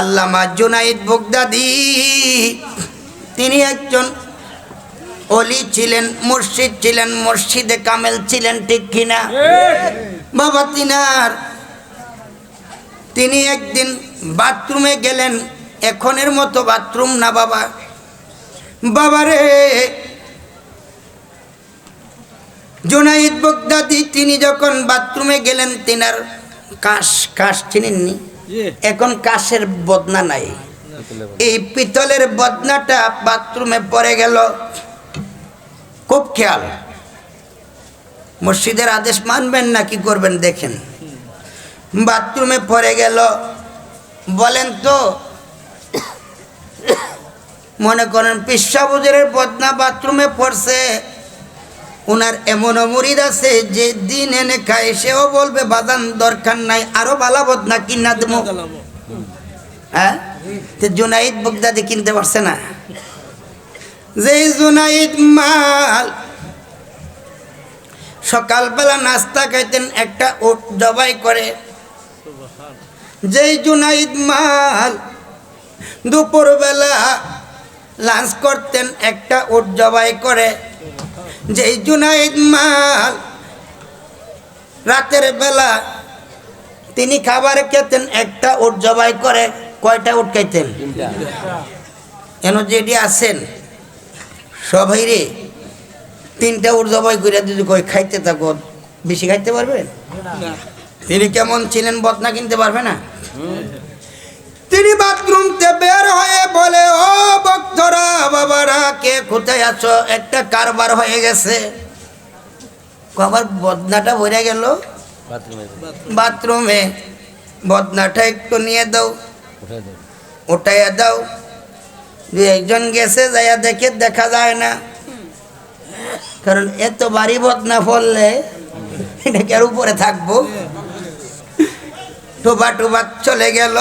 আল্লামা Junaid Baghdadi, তিনি একজন অলি ছিলেন, মুর্শিদ ছিলেন মসজিদে কামেল ছিলেন, ঠিক কিনা? বাবা তিনার, তিনি একদিন বাথরুমে গেলেন, এখনের মতো বাথরুম না বাবা? বাবারে জুনাইদ বগদাদি, তিনি যখন বাথরুমে গেলেন, তিনার কাশ কাশ চিনেননি? এখন কাশের বদনা নাই। এই পিতলের বদনাটা বাথরুমে পড়ে গেল। খুব খেয়াল। মসজিদের আদেশ মানবেন না, কি করবেন দেখেন। বাথরুমে পড়ে গেল। বলেন তো, মনে করেন পিসাবুজের বদনা বাথরুমে পড়ছে। ওনার এমন মুরিদ আছে যে দিন এনে খায় সেও বলবে বাদান দরকার নাই আরও বালা না কিনা দেবো হ্যাঁ? তো জুনাইদ বগদাদি কিনতে পারছে না। যে জুনাইদ মাল সকালবেলা নাস্তা খাইতেন একটা ওট জবাই করে। যেই জুনাইদ মাল দুপুরবেলা লাঞ্চ করতেন একটা ওট জবাই করে। যেই জুনাইদ মাল রাতের বেলা তিনি খাবার খেতেন একটা উট জবাই করে কয়টা উট খাইতেন? কেন যেটি আছেন? সবাই রে তিনটা উট জবাই করে যদি কই খাইতে থাকো বেশি খাইতে পারবেন? তিনি কেমন ছিলেন বদনা কিনতে পারবে না? তিনি বাথরুমতে বের হয়ে বলে ও ভক্তরা বাবারা কে কোথায় আছো? একটা কারবার হয়ে গেছে। আবার বদনাটা ভরে গেল। বাথরুমে। বদনাটা একটু নিয়ে দাও ওটাইয়া দাও। দু একজন গেছে যাইয়া দেখে দেখা যায় না। কারণ এত বাড়ি বদনা ফললে এটা কের উপরে থাকব। টোবা টোবা চলে গেল।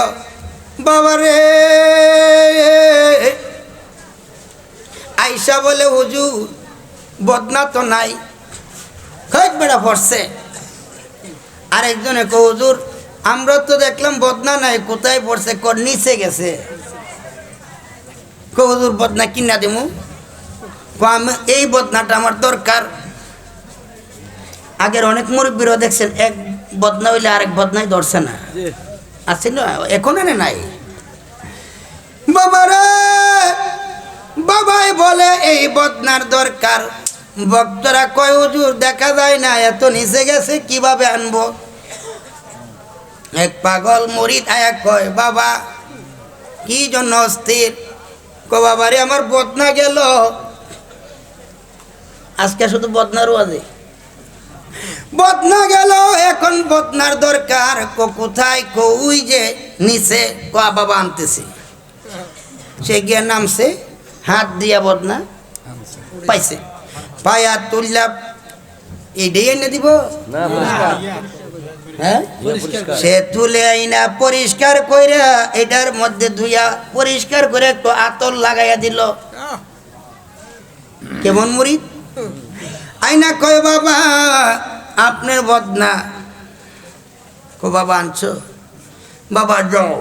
বাবারে। আইসা বলে, হুজুর, বদনা তো নাই। খোঁজ বেড়া পড়ছে। আরেকজনে কো হুজুর, আমরা তো দেখলাম বদনা নাই, কোথায় পড়ছে, কর, নিচে গেছে। কো বদনা কিনা দিমু? আমি, এই বদনাটা আমার দরকার। আগের অনেক মুরব্বীরাও দেখছেন, এক বদনা হইলে আরেক বদনাই ধরছে না। আছে না এখন এনে নাই? বাবারে বাবাই বলে এই বদনার দরকার। ভক্তরা কয় হুজুর দেখা যায় না এত নিচে গেছে কীভাবে আনব? এক পাগল মরিদ আয়া কয় বাবা কি জন্য অস্থির? কো বাবারে আমার বদনা গেল। আজকে শুধু বদনারও আছে। বদনা গেল এখন বদনার দরকার। কো কোথায় কো যে নিচে কো বাবা আনতেছি। সে গিয়ে নামছে হাত দিয়া বদনা পাইছে। পায়া তুললা এইটাই এনে দিব? হ্যাঁ? সে তুলে আইনা পরিষ্কার কইরা এটার মধ্যে ধুইয়া পরিষ্কার করে একটু আতর লাগাইয়া দিল। কেমন মুড়িদ? আইনা কয় বাবা আপনার বদনা। কো বাবা আনছো? বাবা যাও।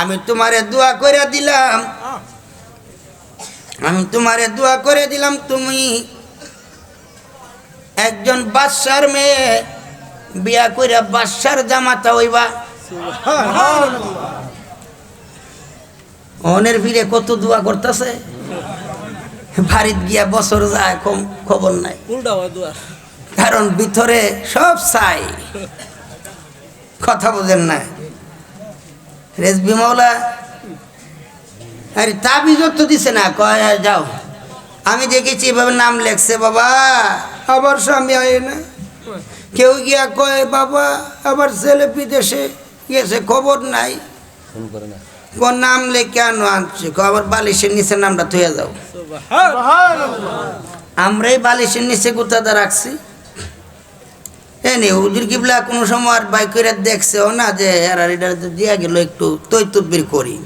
আমি তোমারে দোয়া করে দিলাম। আমি তোমারে দোয়া করে দিলাম তুমি একজন বাদশার মেয়ে বিয়া কইরা বাদশার জামাতা হইবা। অনের ভিড়ে কত দোয়া করতেছে? বাড়িত গিয়া বছর যায় কম খবর নাই। উল্টা হয় কারণ ভিতরে সব চাই কথা বোঝেন না। রেজবি মাওলা আরে তাবিজত তো দিছে না কয় যাও। আমি দেখেছি এভাবে নাম লেখছে বাবা আবার স্বামী আয় না। কেউ গিয়া কয় বাবা আবার ছেলে বিদেশে গেছে খবর নাই। কোন নাম লেখে আনো আনছে। কয় আবার বালিশের নিচে নামটা থুয়ে যাও। আমরাই বালিশের নিচে কোথাটা রাখছি। কিবলা কোনো সময় বাইক দেখছেও না যে এটা দিয়া গেল একটু করি।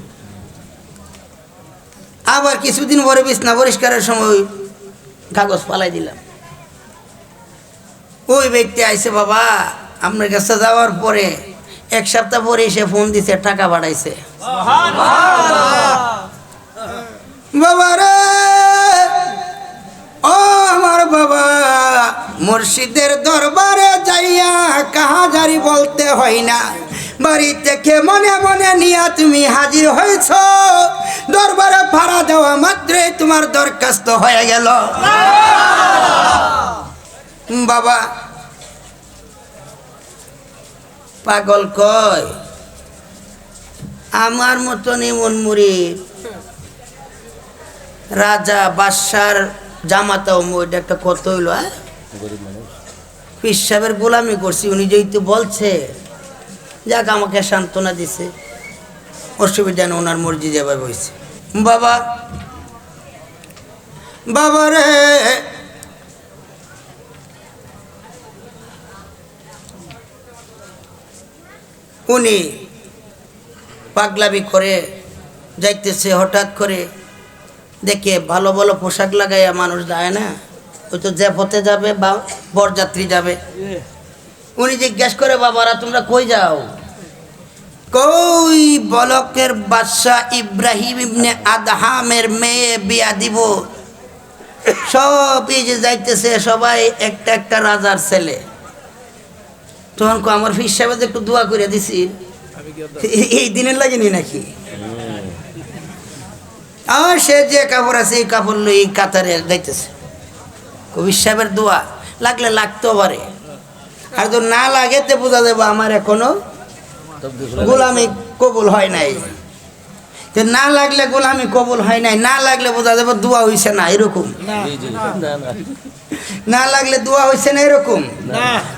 আবার কিছুদিন পরে বিছনা পরিষ্কারের সময় কাগজ পালাই দিলাম। ওই ব্যক্তি আইসে বাবা, আপনার কাছে যাওয়ার পরে এক সপ্তাহ পরে এসে ফোন দিছে, টাকা বাড়াইছে মুর্শিদের দরবারে যাইয়া কাহাজারি বলতে হয় না। বাড়ি থেকে মনে মনে নিয়া তুমি হাজির হয়েছ। দরবারে ভাড়া দেওয়া মাত্রই তোমার দরখাস্ত হয়ে গেল। বাবা, পাগল কয় আমার মতন এমন রাজা, বাদশার জামাতাও ওইটা একটা কত হইল হ্যাঁ? পীর সাহেবের গোলামি করছি, উনি যেহেতু বলছে। যাক, আমাকে সান্ত্বনা দিছে। অসুবিধা নেই, ওনার মর্জি যাবে বইছে বাবা বাবা রে। উনি পাগলামি করে যাইতেছে, হঠাৎ করে দেখে ভালো ভালো পোশাক লাগাইয়া মানুষ যায় না। ওই তো যে পথে যাবে বা বরযাত্রী যাবে। উনি জিজ্ঞাসা করে বাবারা তোমরা কই যাও? কই বলকের বাদশাহ ইব্রাহিম ইবনে আদহামের মেয়ে বিয়া দিব। সব এই যে যাইতেছে সবাই একটা একটা রাজার ছেলে। তখন কো আমার ফির সাহেব একটু দোয়া করে দিছি। এই দিনের লাগেনি নাকি? আর সে যে কাপড় আছে এই কাপড় লই কাতারে যাইতেছে। কবির সাহেবের দোয়া লাগলে লাগতেও পারে আর তো না লাগে তে বোঝা যাব আমার এখনও গোলামি কবুল হয় নাই। তো না লাগলে গোলামি কবুল হয় নাই না লাগলে বোঝা যাবে দোয়া হইছে না এরকম। না লাগলে দোয়া হইছে না এরকম।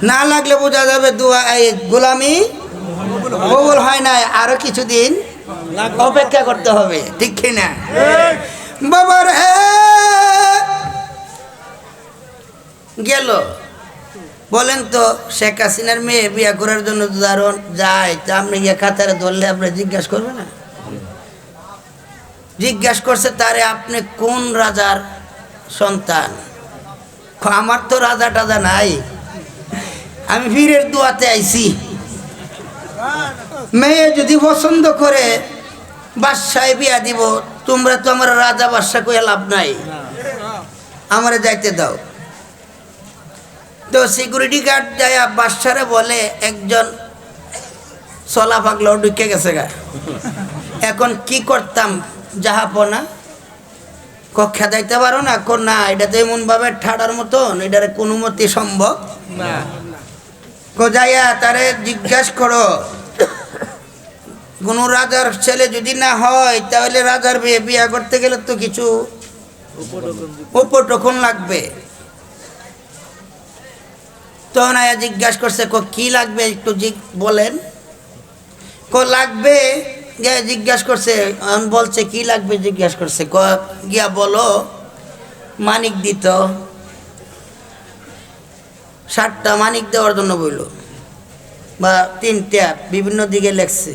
না। লাগলে বোঝা যাবে দোয়া এই গোলামি কবুল হয় নাই আরও কিছুদিন অপেক্ষা করতে হবে ঠিক কি না বাবার গেল। বলেন তো, শেখ হাসিনার মেয়ে বিয়া করার জন্য দারুণ। যায় তা আপনি গিয়ে কাতারে ধরলে আপনি জিজ্ঞাসা করবে না? জিজ্ঞাসা করছে, তারে আপনি কোন রাজার সন্তান? আমার তো রাজা টাজা নাই। আমি বীরের দোয়াতে আইছি। মেয়ে যদি পছন্দ করে, বাদশায় বিয়া দিব, তোমরা তো আমার রাজা বাদশা কয়ে লাভ নাই। আমারে যাইতে দাও। তো সিকিউরিটি গার্ড যায় বাদশারে বলে একজন চলা পাগলাও ঢুকে গেছে গা। এখন কি করতাম? যাহাপনা কক্ষা যাইতে পারো না? কো না এটা তো এমন ভাবে ঠাডার মতন এটার কোনো মতে সম্ভব কো যাইয়া তারে জিজ্ঞাসা করো। কোনো রাজার ছেলে যদি না হয় তাহলে রাজার বিয়ে বিয়া করতে গেলে তো কিছু উপটকন লাগবে। তখন আয়া জিজ্ঞাসা করছে কো কি লাগবে একটু বলেন। কো লাগবে? গিয়া জিজ্ঞাসা করছে বলছে কি লাগবে? জিজ্ঞাসা করছে ক গিয়া বলো। মানিক দিত। ষাটটা মানিক দেওয়ার জন্য বইল। বা তিনটা বিভিন্ন দিকে লেখছে।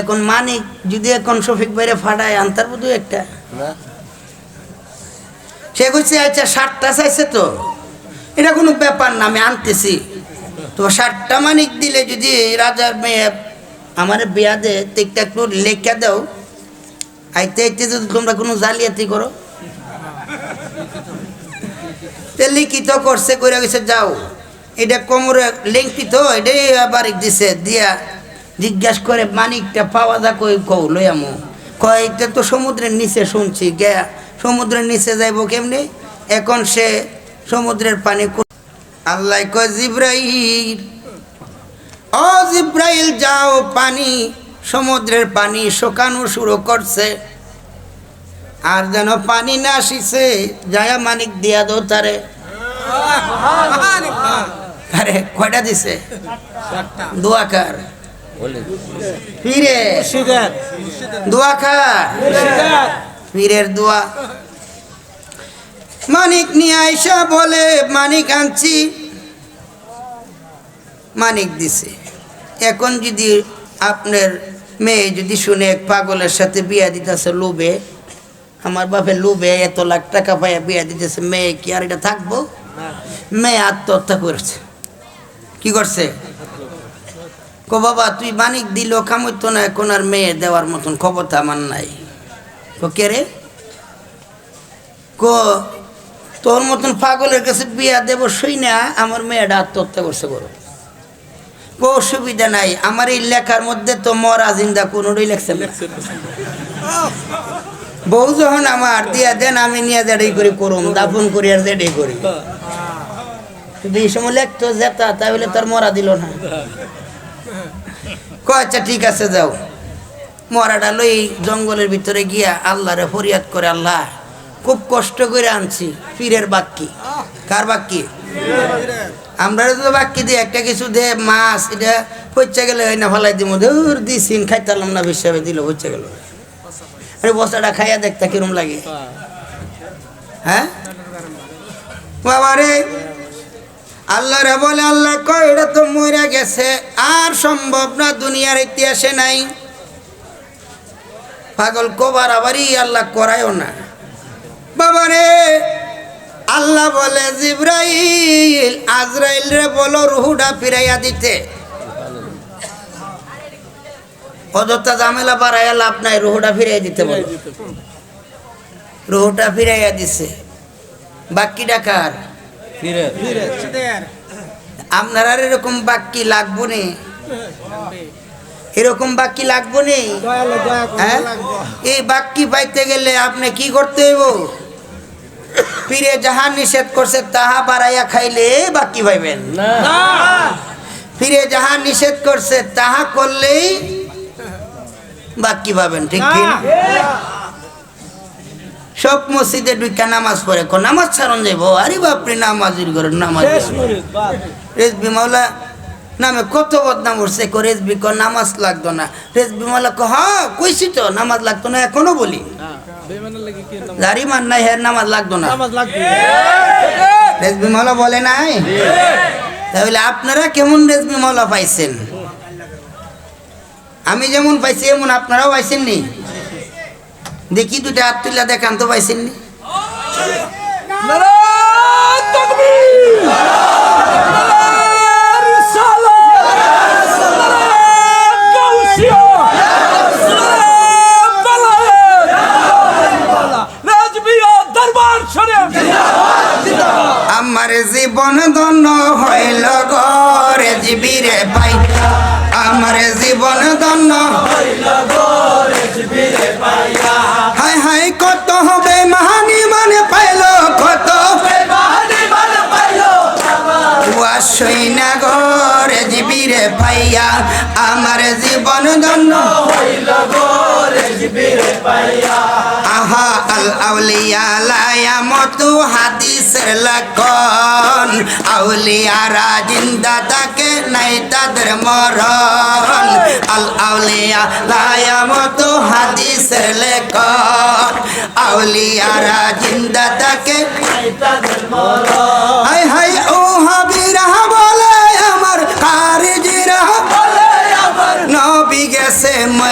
এখন মানিক যদি এখন শফিক বাইরে ফাটায় আনতার বোধ একটা। সে কইছে আচ্ছা ষাটটা চাইছে তো। এটা কোনো ব্যাপার না, আমি আনতেছি। তো ষাটটা মানিক দিলে যদি রাজার মেয়ে আমার বিয়া দে দেখতে একটু লেখা দাও। আইতে আইতে যদি তোমরা কোনো জালিয়াতি করো। তে লিখিত করছে, কইরা গেছে, যাও। এটা কোমরে লেংটি তো, এটাই বারিক দিছে, দিয়া জিজ্ঞাস করে, মানিকটা পাওয়া যা কই কৌ লইয়ামু কয়, এটা তো সমুদ্রের নিচে শুনছি গে সমুদ্রের নিচে যাইব কেমনি? এখন সে সমুদ্রের পানি আল্লাহ কয় জিব্রাইল ও জিব্রাইল যাও পানি সমুদ্রের পানি শোকানো শুরু করছে। আর যেন পানি না আসিছে যায়া মানিক দিয়া দো তারে। আরে কয়টা দিছে? দোয়াকার ফিরে। দোয়াকার পীরের দোয়া। মানিক নিয়ে আইসা বলে, মানিক আনছি। মানিক দিছে। এখন যদি আপনার মেয়ে যদি শুনে এক পাগলের সাথে বিয়া দিতেছে লোভে, আমার বাপের লোভে এত লাখ টাকা পাইয়া বিয়া দিতেছে, মেয়ে কি আর এটা থাকব? মেয়ে আত্মহত্যা করেছে। কি করছে? কো বাবা, তুই মানিক দিল কামড়তো না, এখন আর মেয়ে দেওয়ার মতন ক্ষমতা আমার নাই। কে রে? কো তোর মতন পাগলের কাছে বিয়া দেব সই না, আমার মেয়েটা আত্মহত্যা করছে করো কো অসুবিধা নাই। আমার এই লেখার মধ্যে তো মরা জিন্দা কোনোটাই লেখছে বউ যখন আমার দিয়া দেন, আমি নিয়ে যেটাই করি, করুম, দাফন করি আর যেটাই করি। এই সময় লেখতো যেতা তাহলে তোর মরা দিল না। আচ্ছা ঠিক আছে, যাও। মরাটা লই জঙ্গলের ভিতরে গিয়া আল্লাহরে ফরিয়াদ করে, আল্লাহ খুব কষ্ট করে আনছি, পীরের বাক্কি কার বাক্কি আমরা তো বাক্কি দিয়ে একটা কিছু দে, মাছ, এটা হচ্ছে গেলে হয় না, ফলাই দিব দূর দিছিন খাইতালাম না হিসাবে দিল হচ্ছে গেল। আরে, বসাটা খাইয়া দেখতে কিরম লাগে। হ্যাঁ? বাবা রে আল্লাহ রে বলে আল্লাহ কয়, এটা তো মরে গেছে, আর সম্ভব না, দুনিয়ার ইতিহাসে নাই। পাগল, কবার আবারই আল্লাহ করায়ও না। বাবা রে আল্লাহ বলে জিব্রাইল আজরাইল রে বলো রুহুটা ফিরাইয়া দিতে। অযথা ঝামেলা বাড়াইয়া লাভ নাই রুহুটা ফিরাইয়া দিতে বলো। রুহুটা ফিরাইয়া দিছে। বাকি ডাকার আপনার আর এরকম বাক্কি লাগবো নে। এরকম বাক্কি লাগবো নে? হ্যাঁ? এই বাক্কি পাইতে গেলে আপনি কি করতে হইব? পীরে যাহা নিষেধ করছে তাহা বাড়াইয়া খাইলে বাক্কি পাইবেন। ফিরে যাহা নিষেধ করছে তাহা করলেই বাক্কি পাবেন ঠিক কি? সব মসজিদে ঢুকা নামাজ পড়ে কো নামাজ ছাড়ন যাইব? আরে বাপরে নামাজের ঘরে নামাজ রেজবি মাওলা নামে কত বদনাম উঠছে কো রেজবি ক নামাজ লাগতো না। রেজবি মাওলা ক হ্যাঁ কইছি তো নামাজ লাগতো না এখনও বলি। জারি মান নাই হের নামাজ লাগতো না। রেজবি বলে নাই? তাহলে আপনারা কেমন রেজবি মলা পাইছেন? আমি যেমন পাইছি এমন আপনারাও পাইছেন নি দেখি দুটা হাত তুলে দেখান তো পাইছেন আউলিয়া লায়া মতু হাদিসের লক্ষণ। আউলিয়ারা জিন্দা থাকে নাই তাদের মরণ। আল আউলিয়া লায়া মতু হাদিসের লেখন আউলিয়ারা জিন্দা থাকে হাই হাই, ও হাবিরা বলে আমার খারিজিরা নবী গেছে ময়রা রে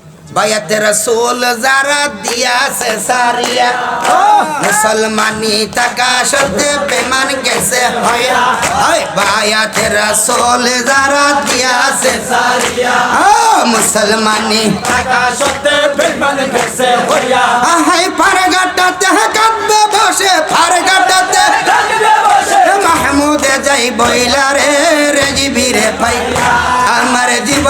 বায়াতে রসুল যারা দিয়াছে সারিয়া মুসলমানি থাকা সত্ত্বে বেমান গেছে হয়া হয় বায়াতে রসুল যারা দিয়াছে সারিয়া মুসলমানি হাই ফারগাটাতে কাটবে বসে ফারগাটাতে মাহমুদে যাই বইলা রে রেজিবি রে পাই আমার জীবন